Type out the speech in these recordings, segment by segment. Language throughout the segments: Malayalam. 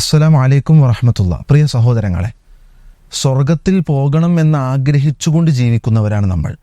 അസ്സലാം വലൈക്കും വറഹമത്തുള്ള. പ്രിയ സഹോദരങ്ങളെ സ്വർഗത്തിൽ പോകണം എന്ന് ആഗ്രഹിച്ചുകൊണ്ട് ജീവിക്കുന്നവരാണ് നമ്മൾ.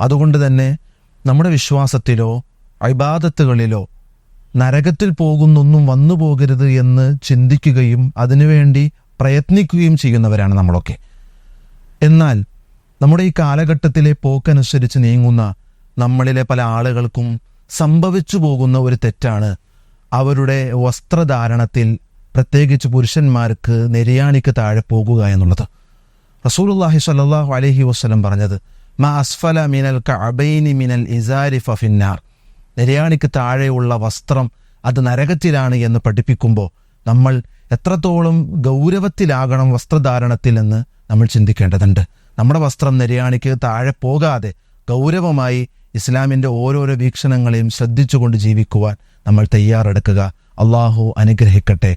അതുകൊണ്ട് തന്നെ നമ്മുടെ വിശ്വാസത്തിലോ അഭിബാധത്തുകളിലോ നരകത്തിൽ പോകുന്നൊന്നും വന്നു പോകരുത് എന്ന് ചിന്തിക്കുകയും അതിനുവേണ്ടി പ്രയത്നിക്കുകയും ചെയ്യുന്നവരാണ് നമ്മളൊക്കെ. എന്നാൽ നമ്മുടെ ഈ കാലഘട്ടത്തിലെ പോക്കനുസരിച്ച് നീങ്ങുന്ന നമ്മളിലെ പല ആളുകൾക്കും സംഭവിച്ചു പോകുന്ന ഒരു തെറ്റാണ് അവരുടെ വസ്ത്രധാരണത്തിൽ പ്രത്യേകിച്ച് പുരുഷന്മാർക്ക് നെരിയാണിക്ക് താഴെ പോകുക എന്നുള്ളത്. റസൂലുള്ളാഹി സ്വല്ലല്ലാഹു അലഹി വസ്ലം പറഞ്ഞത് മ അസ്ഫല മിനൽ കഅബൈനി മിനൽ ഇസാരി ഫിന്നാർ നെരിയാണിക്ക് താഴെയുള്ള വസ്ത്രം അത് നരകത്തിലാണ് എന്ന് പഠിപ്പിക്കുമ്പോൾ നമ്മൾ എത്രത്തോളം ഗൗരവത്തിലാകണം വസ്ത്രധാരണത്തിൽ എന്ന് നമ്മൾ ചിന്തിക്കേണ്ടതുണ്ട്. നമ്മുടെ വസ്ത്രം നെരിയാണിക്ക് താഴെ പോകാതെ ഗൗരവമായി ഇസ്ലാമിന്റെ ഓരോരോ വീക്ഷണങ്ങളെയും ശ്രദ്ധിച്ചുകൊണ്ട് ജീവിക്കുവാൻ നമ്മൾ തയ്യാറെടുക്കുക. അള്ളാഹു അനുഗ്രഹിക്കട്ടെ.